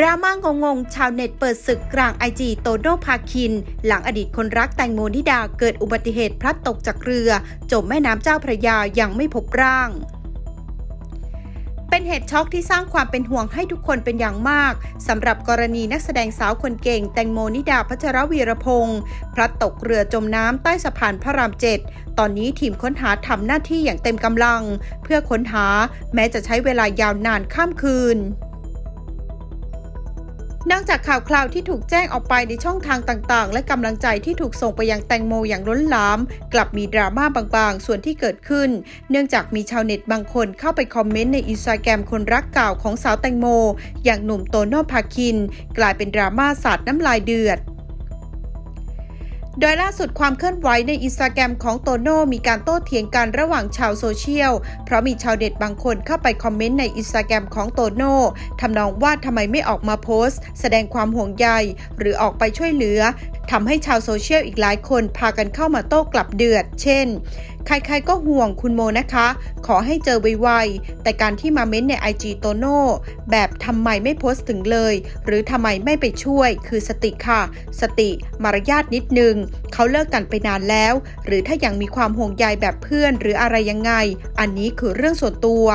ดราม่างงๆชาวเน็ตเปิดศึกกลางไอจีโตโน่พาคิน หลังอดีตคนรักแตงโมนิดาเกิดอุบัติเหตุพลัดตกจากเรือ จมแม่น้ำเจ้าพระยายังไม่พบร่างเป็นเหตุช็อกที่สร้างความเป็นห่วงให้ทุกคนเป็นอย่างมากสำหรับกรณีนักแสดงสาวคนเก่ง แตงโมนิดาพัชรวีรพงศ์พลัดตกเรือจมน้ำใต้สะพานพระรามเจ็ดตอนนี้ทีมค้นหาทำหน้าที่อย่างเต็มกำลัง เพื่อค้นหาแม้จะใช้เวลายาวนานข้ามคืน นอกจากข่าวคราวที่ถูกแจ้งออกไปในช่องทางต่างๆ และกำลังใจที่ถูกส่งไปยังแตงโมอย่างล้นหลาม กลับมีดราม่าบางๆ ส่วนที่เกิดขึ้น เนื่องจากมีชาวเน็ตบางคนเข้าไปคอมเมนต์ในอินสตาแกรมคนรักเก่าของสาวแตงโม อย่างหนุ่มโตโน่พาคิน กลายเป็นดราม่าสาดน้ำลายเดือด โดยล่าสุดความเคลื่อนไหวในอินสตาแกรมของโตโน่มีการโต้เถียงกันระหว่างชาวโซเชียล เพราะมีชาวเด็ดบางคนเข้าไปคอมเมนต์ในอินสตาแกรมของโตโน่ทำนองว่าทำไมไม่ออกมาโพสต์ แสดงความห่วงใย หรือออกไปช่วยเหลือทำให้ชาวโซเชียลอีกหลายคนพากันเข้ามาโต้กลับเดือด เช่น ใครๆก็ห่วงคุณโมนะคะ ขอให้เจอไวๆ แต่การที่มาเม้นใน IG โตโน่แบบทำไมไม่โพสต์ถึงเลย หรือทำไมไม่ไปช่วย คือสติค่ะ สติมารยาทนิดนึง เขาเลิกกันไปนานแล้ว หรือถ้ายังมีความห่วงใยแบบเพื่อนหรืออะไรยังไง อันนี้คือเรื่องส่วนตัว